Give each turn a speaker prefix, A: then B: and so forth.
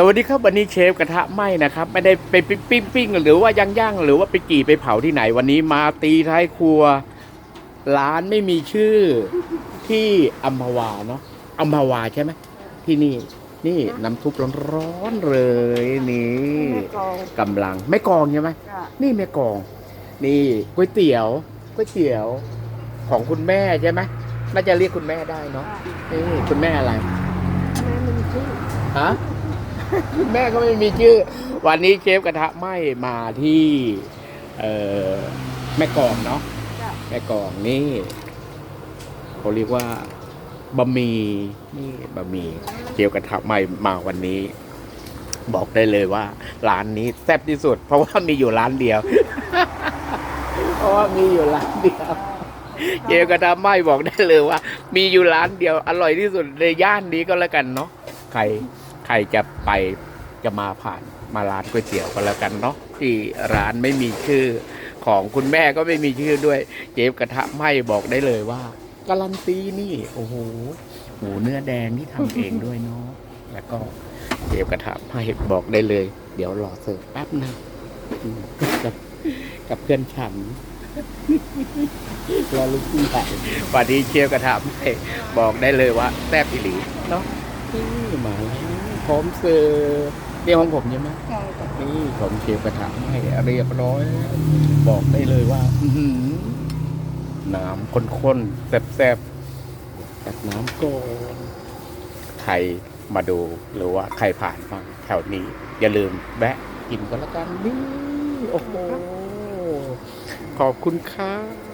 A: สวัสดีครับวันนี้เชฟกระทะไหม้นะครับ ไม่ได้ไปปิ้งปิ้งๆหรือว่าย่างย่างๆหรือว่าไปกี่ไปเผาที่ไหนวันนี้มาตีท้ายครัว ร้านไม่มีชื่อที่อัมพวาเนาะอัมพวาใช่ไหมที่นี่ นี่น้ำซุปร้อนๆเลยนี่
B: แม่กอง
A: กำลังไม่กองใช่ไหม
B: จ้ะ
A: นี่แม่กอง นี่ก๋วยเตี๋ยวก๋วยเตี๋ยวของคุณแม่ใช่ไหมน่าจะเรียกคุณแม่ได้เนาะ
B: อะ
A: นี่คุณแม่อะไร
B: แม่มันชื่อ
A: ฮะ คุณแม่ก็ไม่มีชื่อ วันนี้เชฟกระทะไหม้มาที่เอ่อแม่กองเนาะ
B: จ้ะ
A: แม่กองนี่เขาเรียกว่าบะหมี่นี่บะหมี่เชฟกระทะไหม้มาวันนี้ บอกได้เลยว่า ร้านนี้แซ่บที่สุด เพราะว่ามีอยู่ร้านเดียว เพราะว่ามีอยู่ร้านเดียวเจกระทะไหม้บอกได้เลยว่า มีอยู่ร้านเดียวอร่อยที่สุดในย่านนี้ก็แล้วกันเนาะใคร ใครจะไปจะมาผ่านมาร้านก๋วยเตี๋ยวก็แล้วกันเนาะที่ร้านไม่มีชื่อของคุณแม่ก็ไม่มีชื่อด้วย เจฟกระทะไหมบอกได้เลยว่าการันตีนี่ โอ้โหหมูเนื้อแดงที่ทำเองด้วยเนาะแล้วก็เจฟกระทะไหมบอกได้เลย เดี๋ยวรอเสิร์ฟแป๊บนะอืมกับกับเพื่อนฉันรอลูกพี่ใหญ่วันนี้เชฟกระทำให้บอกได้เลยว่าแซ่บอีหลีเนาะ นี่มาแล้วพร้อมเสิร์ฟนี่ของผมใช่ไหม
B: ใช่จ้ะ
A: นี่ผมเชฟกระทำให้เรียบร้อย บอกได้เลยว่า อื้อหือน้ำข้นๆแซ่บๆจากน้ำก่อนใครมาดูหรือว่าใครผ่านมาแถวนี้ อย่าลืมแวะกินกันละกันนี่ โอ้โห ขอบคุณครับ